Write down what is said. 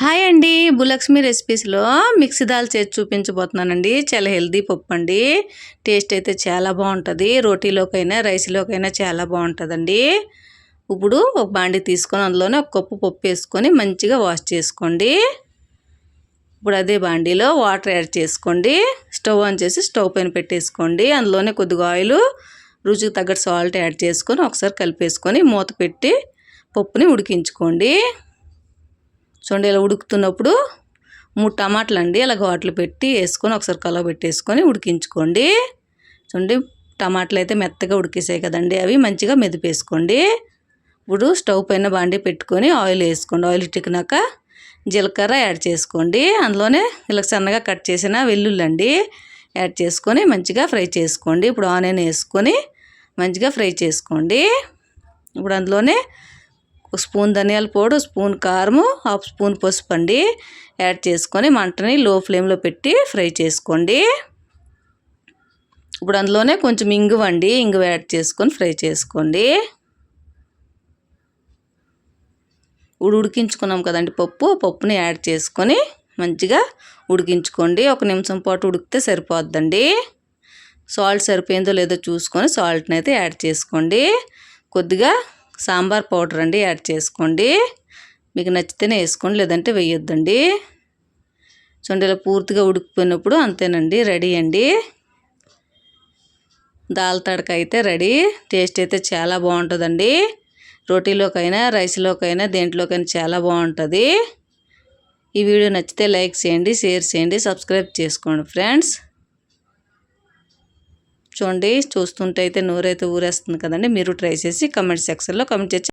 Hi అండి Bhulakshmi రెసిపీస్లో mixie dal చేసి చూపించబోతున్నానండి. చాలా హెల్దీ పప్పు అండి టేస్ట్ అయితే చాలా బాగుంటుంది. రోటీలోకైనా రైస్లోకైనా చాలా బాగుంటుందండి. ఇప్పుడు ఒక బాండి తీసుకొని అందులోనే ఒక కప్పు పప్పు వేసుకొని మంచిగా వాష్ చేసుకోండి. ఇప్పుడు అదే బాండీలో వాటర్ యాడ్ చేసుకోండి. స్టవ్ ఆన్ చేసి స్టవ్ పైన పెట్టేసుకోండి. అందులోనే కొద్దిగా ఆయిల్ రుచికి తగ్గట్టు సాల్ట్ యాడ్ చేసుకొని ఒకసారి కలిపేసుకొని మూత పెట్టి పప్పుని ఉడికించుకోండి. చూడండి ఇలా ఉడుకుతున్నప్పుడు మూడు టమాటాలు అండి ఇలా ఘాట్లు పెట్టి వేసుకొని ఒకసారి కలవ పెట్టేసుకొని ఉడికించుకోండి. చూడండి టమాటాలు అయితే మెత్తగా ఉడికేసాయి కదండి అవి మంచిగా మెదిపేసుకోండి. ఇప్పుడు స్టవ్ పైన బాండి పెట్టుకొని ఆయిల్ వేసుకోండి. ఆయిల్ ఇట్టుకున్నాక జీలకర్ర యాడ్ చేసుకోండి. అందులోనే ఇలా సన్నగా కట్ చేసిన వెల్లుల్లి అండి యాడ్ చేసుకొని మంచిగా ఫ్రై చేసుకోండి. ఇప్పుడు ఆనియన్ వేసుకొని మంచిగా ఫ్రై చేసుకోండి. ఇప్పుడు అందులోనే ఒక స్పూన్ ధనియాల పొడి స్పూన్ కారము హాఫ్ స్పూన్ పసుపు అండి. యాడ్ చేసుకొని మంటని లో ఫ్లేమ్లో పెట్టి ఫ్రై చేసుకోండి. ఇప్పుడు అందులోనే కొంచెం ఇంగువ అండి. ఇంగువ యాడ్ చేసుకొని ఫ్రై చేసుకోండి. ఇప్పుడు ఉడికించుకున్నాం కదండి పప్పు. పప్పుని యాడ్ చేసుకొని మంచిగా ఉడికించుకోండి. ఒక నిమిషం పాటు ఉడికితే సరిపోద్దండి. సాల్ట్ సరిపోయిందో లేదో చూసుకొని సాల్ట్ని అయితే యాడ్ చేసుకోండి. కొద్దిగా సాంబార్ పౌడర్ అండి యాడ్ చేసుకోండి. మీకు నచ్చితేనే వేసుకోండి లేదంటే వేయొద్దండి. చూడండి ఇలా పూర్తిగా ఉడికిపోయినప్పుడు అంతేనండి రెడీ అండి. దాల్ తడక అయితే రెడీ టేస్ట్ అయితే చాలా బాగుంటుందండి. రోటీలోకైనా రైస్లోకైనా దేంట్లోకైనా చాలా బాగుంటుంది. ఈ వీడియో నచ్చితే లైక్ చేయండి షేర్ చేయండి సబ్స్క్రైబ్ చేసుకోండి ఫ్రెండ్స్. చూడండి చూస్తుంటే అయితే నోరైతే ఊరేస్తుంది కదండి. మీరు ట్రై చేసి కమెంట్ సెక్షన్లో కమెంట్ చేసి